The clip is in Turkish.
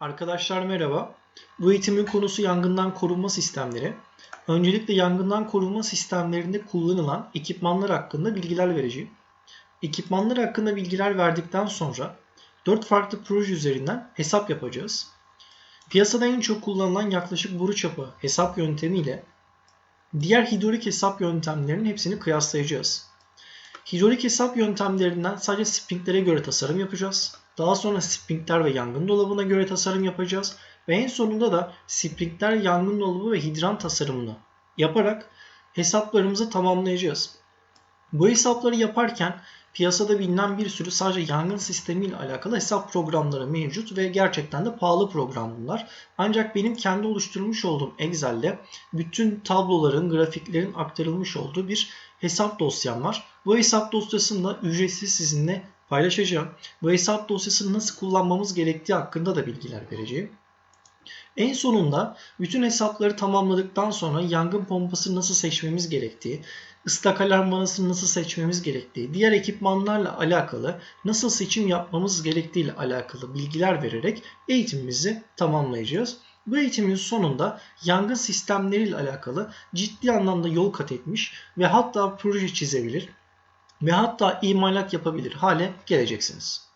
Arkadaşlar merhaba. Bu eğitimin konusu yangından korunma sistemleri. Öncelikle yangından korunma sistemlerinde kullanılan ekipmanlar hakkında bilgiler vereceğim. Ekipmanlar hakkında bilgiler verdikten sonra 4 farklı proje üzerinden hesap yapacağız. Piyasada en çok kullanılan yaklaşık boru çapı hesap yöntemiyle diğer hidrolik hesap yöntemlerinin hepsini kıyaslayacağız. Hidrolik hesap yöntemlerinden sadece springlere göre tasarım yapacağız. Daha sonra springler ve yangın dolabına göre tasarım yapacağız. Ve en sonunda da springler, yangın dolabı ve hidran tasarımını yaparak hesaplarımızı tamamlayacağız. Bu hesapları yaparken piyasada bilinen bir sürü sadece yangın sistemi ile alakalı hesap programları mevcut ve gerçekten de pahalı program bunlar. Ancak benim kendi oluşturmuş olduğum Excel'de bütün tabloların, grafiklerin aktarılmış olduğu bir hesap dosyam var. Bu hesap dosyasını da ücretsiz sizinle paylaşacağım. Bu hesap dosyasını nasıl kullanmamız gerektiği hakkında da bilgiler vereceğim. En sonunda bütün hesapları tamamladıktan sonra yangın pompası nasıl seçmemiz gerektiği, ıslak alarm nasıl seçmemiz gerektiği, diğer ekipmanlarla alakalı nasıl seçim yapmamız gerektiği ile alakalı bilgiler vererek eğitimimizi tamamlayacağız. Bu eğitimin sonunda yangın sistemleriyle alakalı ciddi anlamda yol kat etmiş ve hatta proje çizebilir ve hatta imalat yapabilir hale geleceksiniz.